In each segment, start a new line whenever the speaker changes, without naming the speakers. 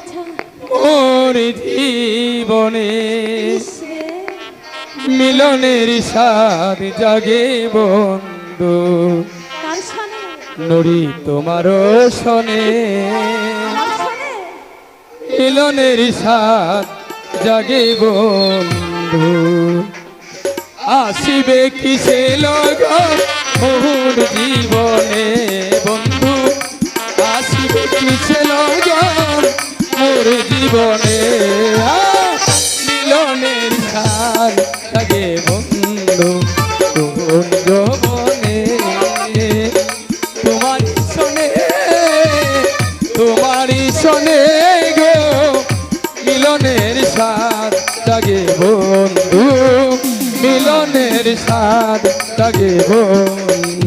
আচ্ছা।
মোর জীবনে মিলনের স্বাদ জাগে বন্ধু। নড়ি তোমার শনে মিলনের স্বাদ জাগে বন্ধু। আসিবে কিসে লগ? মোর জীবনে জীবনে মিলনের স্বাদ জাগে বন্ধু কোন যৌবনে তোমার শোনে, তোমারই শোনে গো, মিলনের স্বাদ জাগে বন্ধু, মিলনের স্বাদ জাগে বন্ধু।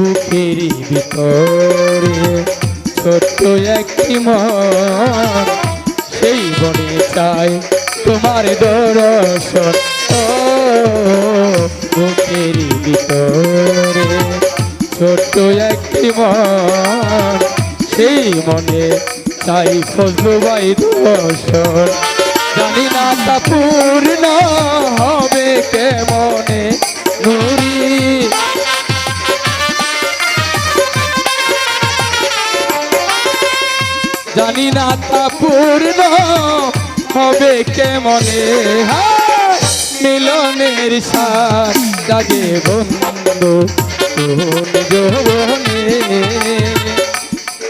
বুকেরই ভিতরে ছোট্ট একটি মন, সেই বনে চাই তোমার দর্শন। ও বুকেরই ভিতরে ছোট্ট একটি মন, সেই মনে চাই ফজলু বাই দর্শন। জানি না তা পূর্ণ হবে কেমনে, নুরি জানি না তা পূর্ণ হবে কেমনে? মিলনের সাথ জাগে বন্ধু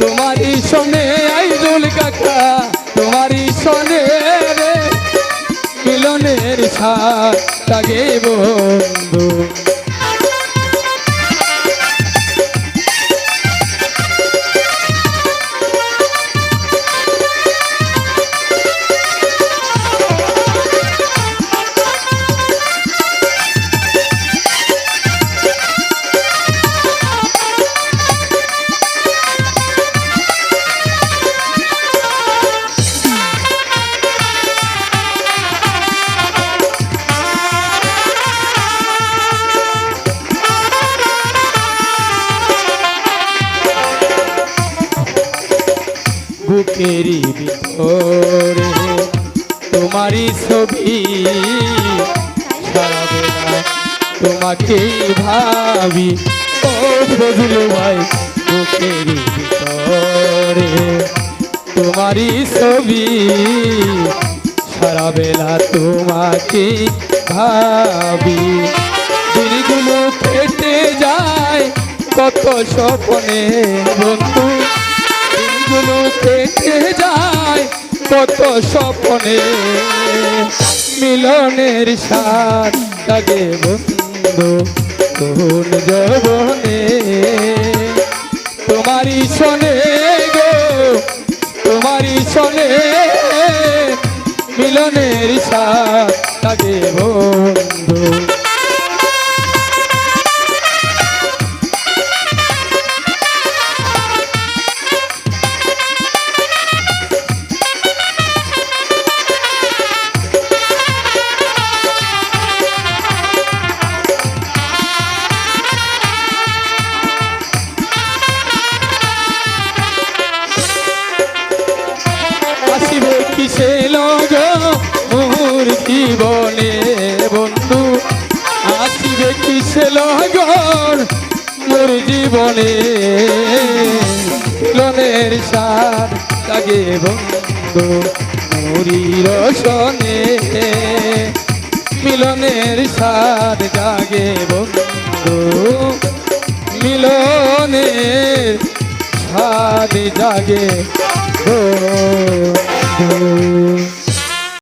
তোমারই শোনে আইজুল কাকা, তোমারই শোনে মিলনের সাথ জাগে বন্ধু। বুকেরই ভিতরে। তোমারই ছবি বেলা ভাবি, ও বজলু ভাই বুকেরই ভিতরে। তোমারই ছবি সারা বেলা তোমাকেই ভাবি। দিনগুলো কেটে যায়, কত স্বপ্নে বন্ধু। দিনগুলো যায় কত স্বপ্নে। মিলনের সাথ লাগে বন্ধু, কোন যবনে। তোমারই শোনে গো, তোমারই শোনে মিলনের সাথ লাগে বন্ধু। জীবনে মিলনের সার লাগে বন্ধু মুরি রসনে মিলনের সার জাগে বন্ধু মিলনের সাদ জাগে বন্ধু।